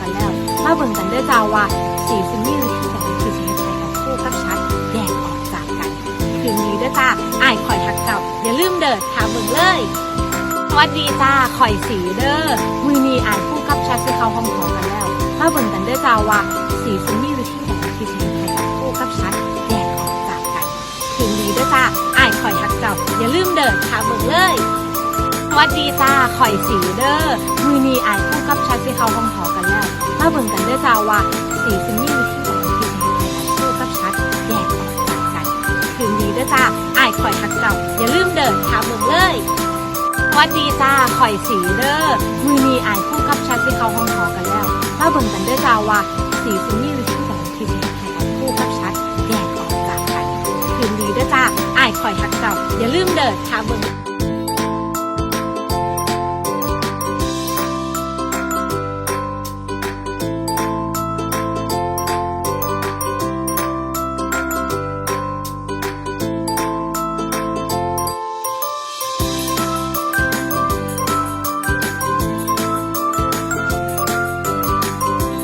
กันแล้วมาเบิ่งกันเด้อจ้าว่าสีซิมีวิธีใดที่จะให้ใครกับคู่กับชัดแยกออกจากกันคืนนี้เด้อจ้าอ้ายคอยทักเจ้าอย่าลืมเด้อถามเบิ่งเลยสวัสดีจ้าคอยสีเด้อมือนี้อ้ายคู่กับชัดสิเข้าห้องขอกันแล้วมาเบิ่งกันเด้อจ้าว่าสีซิมีวิธีใดที่จะให้ใครกับคู่กับชัดแยกออกจากกันคืนนี้เด้อจ้าอ้ายคอยทักเจ้าอย่าลืมเด้อถามเบิ่งเลยสวัสดีจ้าข่อยสีเด้อมือนีอายคู่กับชัดสิเขาห้องขอกันแล้ว เบิ่งกันเด้อจ้าว่าสีซิมีวิธีใดที่จะให้ใครคู่กับชัดแยกออกจากกันคืนนี้เด้อจ้าอายข่อยทักเจ้าอย่าลืมเด้อถามเบิ่งเลยวัสดีจ้าข่อยสีเด้อมือนี้อายคู่กับชัดสิเขาห้องขอกันแล้วมาเบิ่งกันเด้อจ้าว่าสีซิมีวิธีใดที่จะให้ใครคู่กับชัดแยกออกจากกันคืนนี้เด้อจ้าอายข่อยทักเจ้าอย่าลืมเด้อถามเบิ่ง